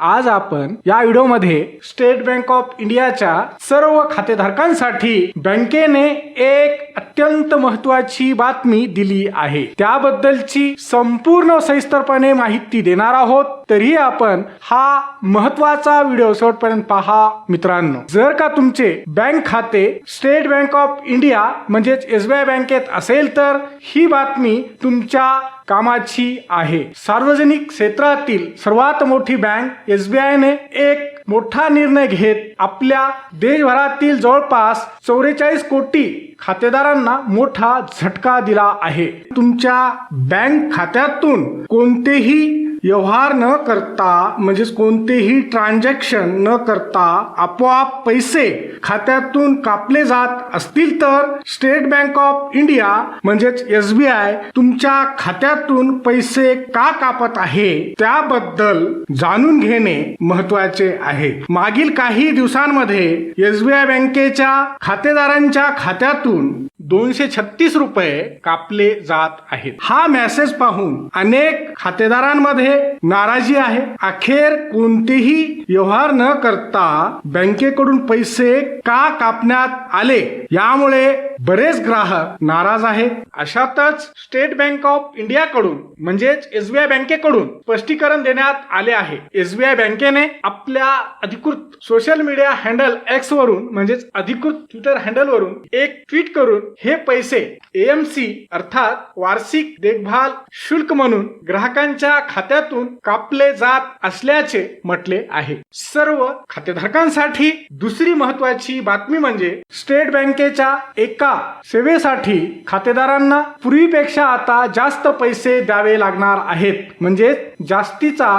आज आपण या व्हिडिओमध्ये स्टेट बँक ऑफ इंडियाच्या सर्व खातेधारकांसाठी बँकेने एक अत्यंत महत्वाची बातमी दिली आहे. त्याबद्दलची संपूर्ण सविस्तरपणे माहिती देणार आहोत. तरी आपण हा महत्त्वाचा व्हिडिओ शेवटपर्यंत पहा मित्रांनो. जर का तुमचे बँक खाते स्टेट बँक ऑफ इंडिया म्हणजेच एसबीआय बँकेत असेल तर ही बातमी तुमच्या कामाची आहे. सार्वजनिक क्षेत्रातील सर्वात मोठी बँक एसबीआय ने एक मोठा निर्णय घेत आपल्या देशभरातील जवळपास चौवेचाळीस कोटी खातेदारांना मोठा झटका दिला आहे. तुमच्या बँक खात्यातून कोणतेही व्यवहार न करता म्हणजेच कोणतेही ट्रान्झॅक्शन न करता आपोआप पैसे खात्यातून कापले जात असतील तर स्टेट बँक ऑफ इंडिया म्हणजेच एस बी आय तुमच्या खात्यातून पैसे का कापत आहे त्याबद्दल जाणून घेणे महत्त्वाचे आहे. मागील काही दिवसांमध्ये एसबीआय बँकेच्या खातेदारांच्या खात्यातून दोनशे छत्तीस रुपये कापले जात आहेत. हा मेसेज पाहून अनेक खातेदारांमध्ये नाराजी आहे. अखेर कोणतेही व्यवहार न करता बँकेकडून पैसे का कापण्यात आले? यामुळे बरेच ग्राहक नाराज आहेत. अशातच स्टेट बँक ऑफ इंडिया कडून म्हणजेच एसबीआय बँकेकडून स्पष्टीकरण देण्यात आले आहे. एसबीआय बँकेने आपल्या अधिकृत सोशल मीडिया हँडल एक्स वरून म्हणजेच अधिकृत ट्विटर हँडल वरून एक ट्विट करून हे पैसे एएमसी अर्थात वार्षिक देखभाल शुल्क म्हणून ग्राहकांच्या खात्यातून कापले जात असल्याचे म्हटले आहे. सर्व खातेधारकांसाठी दुसरी महत्वाची बातमी म्हणजे स्टेट बँकेच्या एका सेवेसाठी खातेदारांना पूर्वीपेक्षा आता जास्त पैसे द्यावे लागणार आहेत. म्हणजे जास्तीचा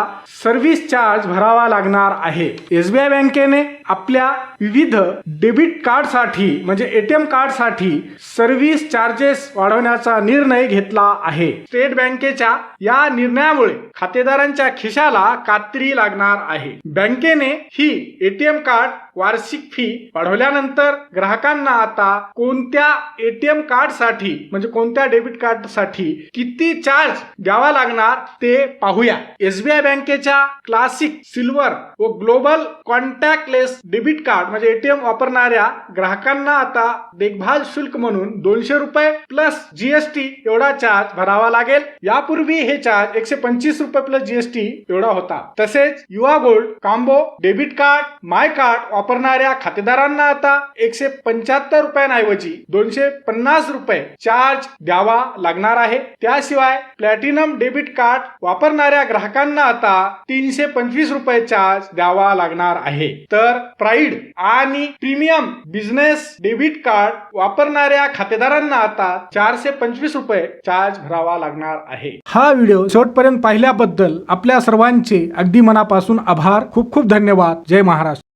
सर्व्हिस चार्ज भरावा लागणार आहे. एसबीआय बँकेने आपल्या विविध डेबिट कार्डसाठी म्हणजे एटीएम कार्डसाठी सर्व्हिस चार्जेस वाढवण्याचा निर्णय घेतला आहे. स्टेट बँकेच्या या निर्णयामुळे खातेदार खातेदारांच्या खिशाला कात्री लागणार आहे. बँकेने ही एटीएम कार्ड वार्षिक फी वाढवल्यानंतर ग्राहकांना आता कोणत्या एटीएम कार्डसाठी म्हणजे कोणत्या डेबिट कार्डसाठी किती चार्ज द्यावा लागणार ते पाहूया. एसबीआय बँकेच्या क्लासिक सिल्वर व ग्लोबल कॉन्टॅक्टलेस डेबिट कार्ड म्हणजे एटीएम वापरणाऱ्या ग्राहकांना आता देखभाल शुल्क म्हणून दोनशे रुपये प्लस जीएसटी एवढा चार्ज भरावा लागेल. यापूर्वी हे चार्ज एकशे पंचवीस रुपये प्लस जीएसटी एवढा होता. तसेच Yuva gold combo debit card my card वापरणाऱ्या खातेदारांना आता एकशे पंच्याहत्तर रुपयांऐवजी दोनशे पन्नास रुपये चार्ज द्यावा लागणार आहे. त्याशिवाय प्लॅटिनम डेबिट कार्ड वापरणाऱ्या ग्राहकांना आता तीनशे पंचवीस रुपये चार्ज द्यावा लागणार आहे. तर प्राईड आणि प्रीमियम बिझनेस डेबिट कार्ड वापरणाऱ्या खातेदारांना आता चारशे पंचवीस रुपये चार्ज भरावा लागणार आहे. हा व्हिडिओ शेवटपर्यंत पाहिल्याबद्दल आपल्या सर्वांचे अगदी मनापासून आभार. खूप खूप धन्यवाद. जय महाराष्ट्र.